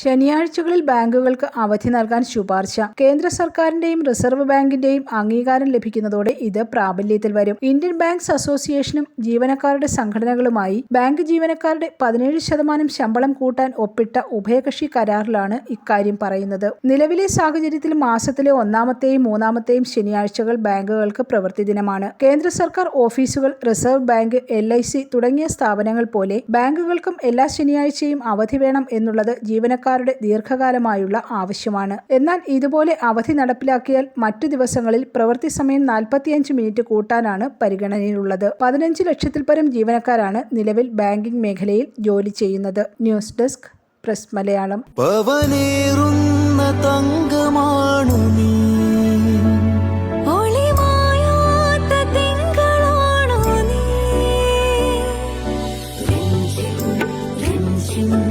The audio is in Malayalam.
ശനിയാഴ്ചകളിൽ ബാങ്കുകൾക്ക് അവധി നൽകാൻ ശുപാർശ. കേന്ദ്ര സർക്കാരിന്റെയും റിസർവ് ബാങ്കിന്റെയും അംഗീകാരം ലഭിക്കുന്നതോടെ ഇത് പ്രാബല്യത്തിൽ വരും. ഇന്ത്യൻ ബാങ്ക്സ് അസോസിയേഷനും ജീവനക്കാരുടെ സംഘടനകളുമായി ബാങ്ക് ജീവനക്കാരുടെ പതിനേഴ് ശതമാനം ശമ്പളം കൂട്ടാൻ ഒപ്പിട്ട ഉഭയകക്ഷി കരാറിലാണ് ഇക്കാര്യം പറയുന്നത്. നിലവിലെ സാഹചര്യത്തിൽ മാസത്തിലെ ഒന്നാമത്തെയും മൂന്നാമത്തെയും ശനിയാഴ്ചകൾ ബാങ്കുകൾക്ക് പ്രവൃത്തി ദിനമാണ്. കേന്ദ്ര സർക്കാർ ഓഫീസുകൾ റിസർവ് ബാങ്ക് എൽ തുടങ്ങിയ സ്ഥാപനങ്ങൾ പോലെ ബാങ്കുകൾക്കും എല്ലാ ശനിയാഴ്ചയും അവധി വേണം എന്നുള്ളത് ജീവനക്കാരുടെ ദീർഘകാലമായുള്ള ആവശ്യമാണ്. എന്നാൽ ഇതുപോലെ അവധി നടപ്പിലാക്കിയാൽ മറ്റു ദിവസങ്ങളിൽ പ്രവൃത്തി സമയം നാൽപ്പത്തിയഞ്ച് മിനിറ്റ് കൂട്ടാനാണ് പരിഗണനയിലുള്ളത്. പതിനഞ്ച് ലക്ഷത്തിൽ പരം ജീവനക്കാരാണ് നിലവിൽ ബാങ്കിംഗ് മേഖലയിൽ ജോലി ചെയ്യുന്നത്. News desk press Malayalam. തങ്കമാണു നീ. നീ.